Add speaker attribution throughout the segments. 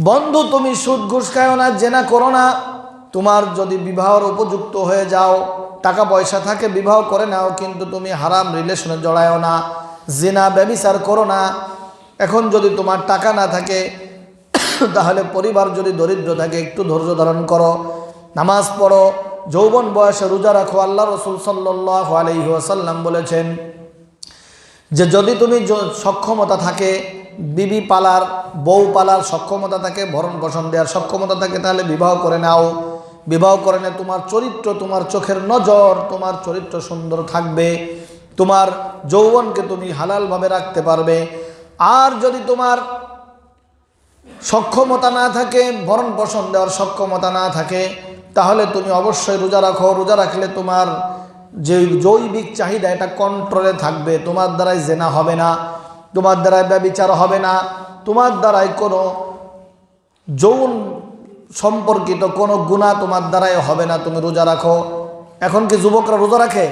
Speaker 1: বন্ধু, তুমি সুদ, ঘুষ খাও না, জেনা করো না। তোমার যদি বিবাহর উপযুক্ত হয়ে যাও, টাকা পয়সা থাকে, বিবাহ করে নাও, কিন্তু তুমি হারাম রিলেশনে জড়ায়ও না, জেনা, ব্যবিচার করো না। এখন যদি তোমার টাকা না থাকে, তাহলে পরিবার যদি দরিদ্র থাকে, একটু ধৈর্য ধারণ করো। নামাজ পড়ো, যৌবন বয়সে রোজা রাখো আল্লাহ রসুল সাল্লাহ আলহি আসাল্লাম বলেছেন যে, যদি তুমি সক্ষমতা থাকে বিবি পালার, বউ পালার সক্ষমতা থাকে, ভরণ পোষণ দেওয়ার সক্ষমতা থাকে, তাহলে বিবাহ করে নাও। বিবাহ করে নে তোমার চরিত্র, তোমার চোখের নজর, তোমার চরিত্র সুন্দর থাকবে। তোমার যৌবনকে তুমি হালালভাবে রাখতে পারবে। আর যদি তোমার সক্ষমতা না থাকে, ভরণ পোষণ দেওয়ার সক্ষমতা না থাকে, তাহলে তুমি অবশ্যই রোজা রাখো। রোজা রাখলে তোমার যে জৈবিক চাহিদা, এটা কন্ট্রোলে থাকবে। তোমার দ্বারাই জেনা হবে না। তোমার দ্বারাই ব্যবিচার হবে না। তোমার দ্বারাই কোনো যৌন সম্পর্কিত কোনো গুণা তোমার দ্বারাই হবে না। তুমি রোজা রাখো। এখন কি যুবকরা রোজা রাখে?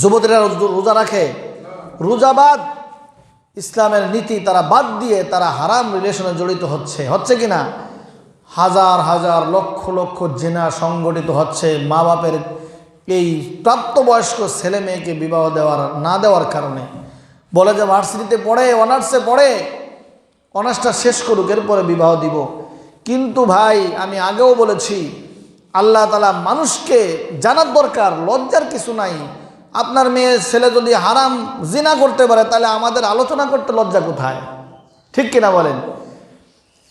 Speaker 1: যুবতীরা রোজা রাখে? রোজাবাদ ইসলামের নীতি তারা বাদ দিয়ে তারা হারাম রিলেশনে জড়িত হচ্ছে। হচ্ছে কি না? হাজার হাজার, লক্ষ লক্ষ জেনা সংগঠিত হচ্ছে মা বাপের এই প্রাপ্তবয়স্ক ছেলে মেয়েকে বিবাহ দেওয়ার, না দেওয়ার কারণে। বলে যে ভার্সিটিতে পড়ে, অনার্সে পড়ে, অনার্সটা শেষ করুক, এরপরে বিবাহ দিব। কিন্তু ভাই, আমি আগেও বলেছি, আল্লাহ তালা মানুষকে জানার দরকার, লজ্জার কিছু নাই। আপনার মেয়ে, ছেলে যদি হারাম, জিনা করতে পারে, তাহলে আমাদের আলোচনা করতে লজ্জা কোথায়? ঠিক কিনা বলেন?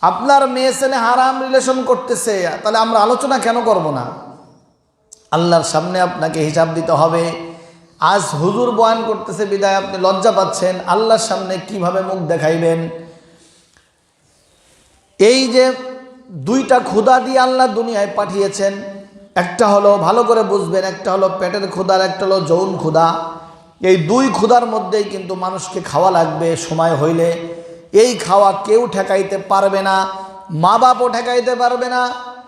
Speaker 1: আপনার মেয়ে, ছেলে হারাম রিলেশন করতেছে, তাহলে আমরা আলোচনা কেন করব না? আল্লাহর সামনে আপনাকে হিসাব দিতে হবে। আজ হুজুর বয়ান করতেছে, বিদায়, আপনি লজ্জা পাচ্ছেন, আল্লাহর সামনে কীভাবে মুখ দেখাইবেন? এই যে দুইটা ক্ষুধা দিয়ে আল্লাহ দুনিয়ায় পাঠিয়েছেন, একটা হলো ভালো করে বুঝবেন, একটা হলো পেটের ক্ষুধার একটা হলো যৌন ক্ষুধা। এই দুই ক্ষুধার মধ্যেই কিন্তু মানুষকে খাওয়া লাগবে, সময় হইলে। এই খাওয়া কেউ ঠেকাইতে পারবে না মা বাপও ঠেকাইতে পারবে না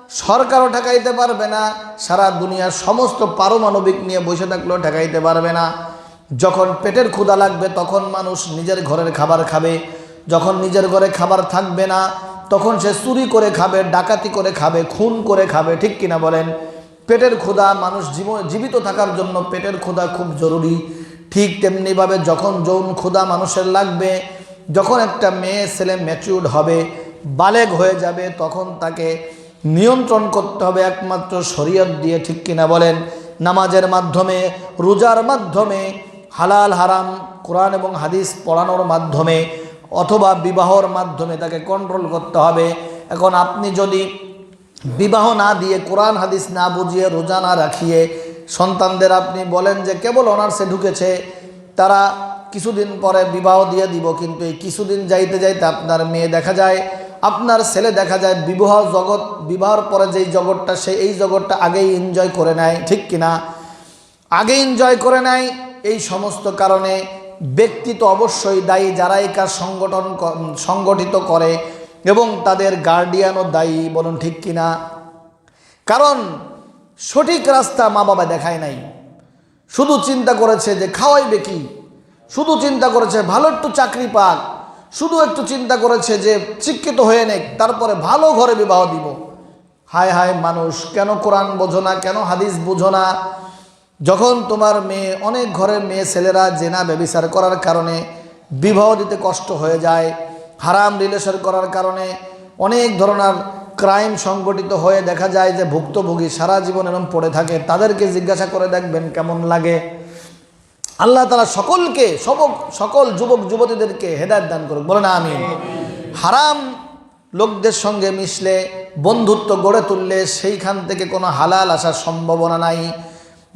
Speaker 1: সরকারও ঠেকাইতে পারবে না, সারা দুনিয়ার সমস্ত পারমাণবিক নিয়ে বসে থাকলেও ঠেকাইতে পারবে না। যখন পেটের ক্ষুদা লাগবে, তখন মানুষ নিজের ঘরের খাবার খাবে। যখন নিজের ঘরে খাবার থাকবে না, তখন সে চুরি করে খাবে, ডাকাতি করে খাবে, খুন করে খাবে, ঠিক কিনা বলেন? পেটের ক্ষুধা মানুষ জীবিত থাকার জন্য পেটের ক্ষুধা খুব জরুরি। ঠিক তেমনিভাবে যখন যৌন ক্ষুধা মানুষের লাগবে, যখন একটা মেয়ে, ছেলে ম্যাচিউর্ড হবে, বালেগ হয়ে যাবে, তখন তাকে নিয়ন্ত্রণ করতে হবে একমাত্র শরীয়ত দিয়ে, ঠিক কিনা বলেন? নামাজের মাধ্যমে, রোজার মাধ্যমে, হালাল, হারাম, কোরআন এবং হাদিস পড়ানোর মাধ্যমে অথবা বিবাহর মাধ্যমে তাকে কন্ট্রোল করতে হবে। এখন আপনি যদি বিবাহ না দিয়ে, কোরআন, হাদিস না বুঝিয়ে রোজা না রাখিয়ে সন্তানদের আপনি বলেন যে কেবল অনার্সে ঢুকেছে, তারা কিছুদিন পরে বিবাহ দিয়ে দিব, কিন্তু এই কিছুদিন যাইতে যাইতে আপনার মেয়ে দেখা যায় আপনার ছেলে দেখা যায় বিবাহ জগৎ, বিবাহর পরে যেই জগৎটা, সে এই জগৎটা আগেই এনজয় করে নেয়, ঠিক কিনা? আগে এনজয় করে নেয়, এই সমস্ত কারণে ব্যক্তি তো অবশ্যই দায়ী যারা এই কাজ সংগঠন সংগঠিত করে এবং তাদের গার্ডিয়ানও দায়ী, বলুন ঠিক কিনা? কারণ সঠিক রাস্তা মা বাবা দেখায় নাই। শুধু চিন্তা করেছে যে খাওয়াইবে কি? শুধু চিন্তা করেছে ভালো একটু চাকরি পাক শুধু একটু চিন্তা করেছে যে শিক্ষিত হয়ে নেক, তারপরে ভালো ঘরে বিবাহ দিব। হায় হায় মানুষ, কেন কোরআন বোঝো না, কেন হাদিস বোঝো না? যখন তোমার মেয়ে, অনেক ঘরের মেয়ে ছেলেরা জেনা ব্যবিচার করার কারণে বিবাহ দিতে কষ্ট হয়ে যায়, হারাম রিলেশন করার কারণে অনেক ধরনের ক্রাইম সংগঠিত হয়ে দেখা যায় যে ভুক্তভোগী সারা জীবন এরম পড়ে থাকে। তাদেরকে জিজ্ঞাসা করে দেখবেন কেমন লাগে। আল্লাহ তালা সকলকে, সবক, সকল যুবক, যুবতীদেরকে হেদায়ত দান করুক। বলে না আমি হারাম লোকদের সঙ্গে মিশলে, বন্ধুত্ব গড়ে তুললে সেইখান থেকে কোনো হালাল আসার সম্ভাবনা নাই।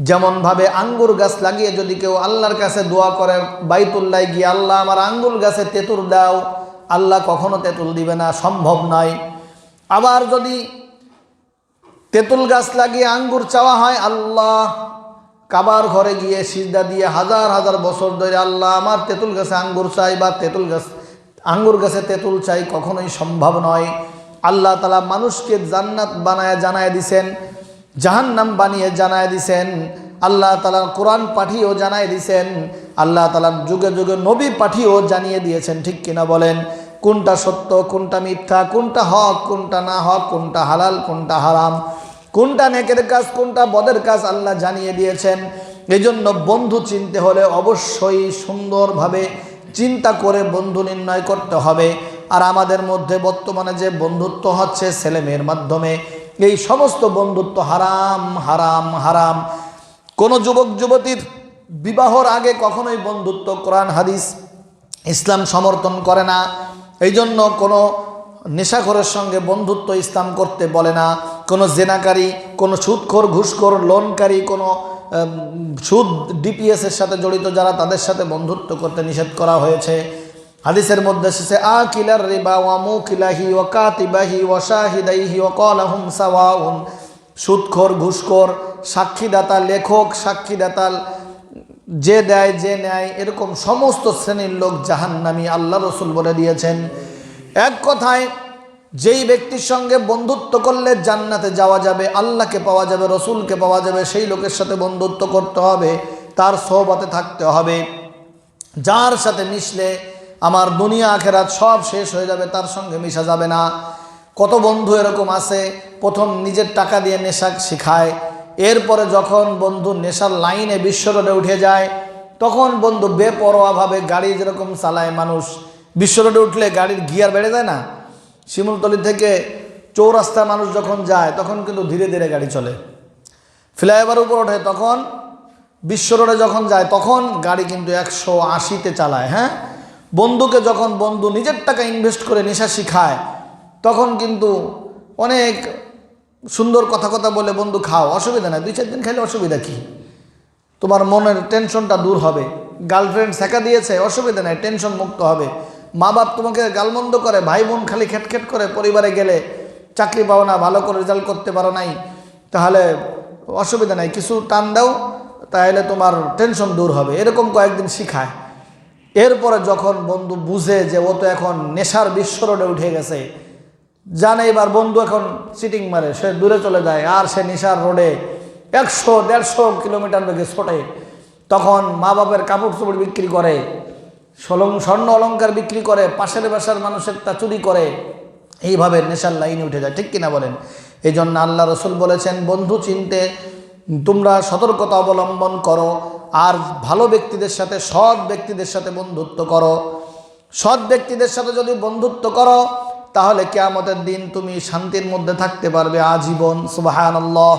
Speaker 1: যেমনভাবে আঙ্গুর গাছ লাগিয়ে যদি কেউ আল্লাহর কাছে দোয়া করে বাইতুল্লায় গিয়ে, আল্লাহ, আমার আঙ্গুর গাছে তেঁতুল দাও। আল্লাহ কখনো তেঁতুল দিবে না, সম্ভব নয় আবার যদি তেঁতুল গাছ লাগিয়ে আঙ্গুর চাওয়া হয়, আল্লাহ কাবার ঘরে গিয়ে সিজদা দিয়ে হাজার হাজার বছর ধরে আল্লাহ আমার তেঁতুল গাছে আঙ্গুর চাই বা তেঁতুল গাছ, আঙ্গুর গাছে তেঁতুল চাই কখনোই সম্ভব নয়। আল্লাহ তালা মানুষকে জান্নাত বানায় জানায় দিছেন, জাহান্নাম বানিয়ে জানায় দিছেন, আল্লাহ তালা কোরআন পাঠিয়েও জানায় দিছেন, আল্লাহ তালার যুগে যুগে নবী পাঠিয়েও জানিয়ে দিয়েছেন, ঠিক কিনা বলেন? কোনটা সত্য, কোনটা মিথ্যা, কোনটা হক, কোনটা না হক, কোনটা হালাল, কোনটা হারাম? কোনটা নেকের কাজ, কোনটা বদের কাজ আল্লাহ জানিয়ে দিয়েছেন। এই জন্য বন্ধু চিনতে হলে অবশ্যই সুন্দরভাবে চিন্তা করে বন্ধু নির্ণয় করতে হবে। আর আমাদের মধ্যে বর্তমানে যে বন্ধুত্ব হচ্ছে ছেলেমেয়ের মাধ্যমে, এই সমস্ত বন্ধুত্ব হারাম হারাম হারাম। কোনো যুবক, যুবতীর বিবাহর আগে কখনোই বন্ধুত্ব, কোরআন, হাদিস, ইসলাম সমর্থন করে না। এই জন্য কোনো নেশাখোরের সঙ্গে বন্ধুত্ব ইসলাম করতে বলে না। কোনো জেনাকারী, কোনো সুদখোর ঘুষখোর, লোনকারী, কোনো সুদ ডিপিএসের সাথে জড়িত যারা তাদের সাথে বন্ধুত্ব করতে নিষেধ করা হয়েছে। হাদিসের মধ্যে এসেছে, আ কিলার রিবা ওয়া মু কিলাহি ও কাতিবাহি ও শাহিদাইহি ও কলাহুম সাওয়াউন। সুদখোর ঘুষখোর, সাক্ষীদাতা, লেখক, সাক্ষীদাতা, যে দেয়, যে নেয়, এরকম সমস্ত শ্রেণির লোক জাহান্নামী আল্লাহ রসুল বলে দিয়েছেন। এক কথায় যেই ব্যক্তির সঙ্গে বন্ধুত্ব করলে জান্নাতে যাওয়া যাবে, আল্লাহকে পাওয়া যাবে, রসুলকে পাওয়া যাবে, সেই লোকের সাথে বন্ধুত্ব করতে হবে, তার সোহবতে থাকতে হবে। যার সাথে মিশলে আমার দুনিয়া আখেরাত সব শেষ হয়ে যাবে, তার সঙ্গে মিশা যাবে না। কত বন্ধু এরকম আছে, প্রথম নিজের টাকা দিয়ে নেশা শিখায়, এরপরে যখন বন্ধু নেশার লাইনে বিশ্ব রোডে উঠে যায়, তখন বন্ধু বেপরোয়াভাবে গাড়ি যেরকম চালায় মানুষ বিশ্ব রোডে উঠলে গাড়ির গিয়ার বেড়ে যায় না? শিমুলতলি থেকে চৌরাস্তা মানুষ যখন যায়, তখন কিন্তু ধীরে ধীরে গাড়ি চলে। ফ্লাইওভার উপর ওঠে তখন, বিশ্ব রোডে যখন যায়, তখন গাড়ি কিন্তু একশো আশিতে চালায় হ্যাঁ? বন্ধুকে যখন বন্ধু নিজের টাকা ইনভেস্ট করে নেশা শিখায়, তখন কিন্তু অনেক সুন্দর কথা কথা বলে, বন্ধু, খাও, অসুবিধা নাই দুই চার দিন খেলে অসুবিধা কী? তোমার মনের টেনশনটা দূর হবে। গার্লফ্রেন্ড শেখা দিয়েছে, অসুবিধা নাই টেনশন মুক্ত হবে। মা বাপ তোমাকে গালমন্দ করে ভাই বোন খালি খেটখেট করে পরিবারে গেলে চাকরি পাও না, ভালো করে রেজাল্ট করতে পারো নাই, তাহলে অসুবিধা নাই। কিছু টান দাও, তাহলে তোমার টেনশন দূর হবে। এরকম কয়েকদিন শিখায়। এরপরে যখন বন্ধু বুঝে যে ও তো এখন নেশার রোডে উঠে গেছে, জানে এবার বন্ধু এখন সিটিং মারে, সে দূরে চলে যায়, আর সে নেশার রোডে একশো, দেড়শো কিলোমিটার বেগে ছোটে। তখন মা বাপের কাপড় চোপড় বিক্রি করে সলং স্বর্ণ অলংকার বিক্রি করে, পাশের বাসার মানুষের তা চুরি করে, এইভাবে নেশার লাইনে উঠে যায়। ঠিক কিনা বলেন? এই জন্য আল্লাহ রসুল বলেছেন, বন্ধু চিনতে তোমরা সতর্কতা অবলম্বন করো, আর ভালো ব্যক্তিদের সাথে সৎ ব্যক্তিদের সাথে বন্ধুত্ব করো। সৎ ব্যক্তিদের সাথে যদি বন্ধুত্ব করো, তাহলে কেয়ামতের দিন তুমি শান্তির মধ্যে থাকতে পারবে আজীবন। সুবাহান আল্লাহ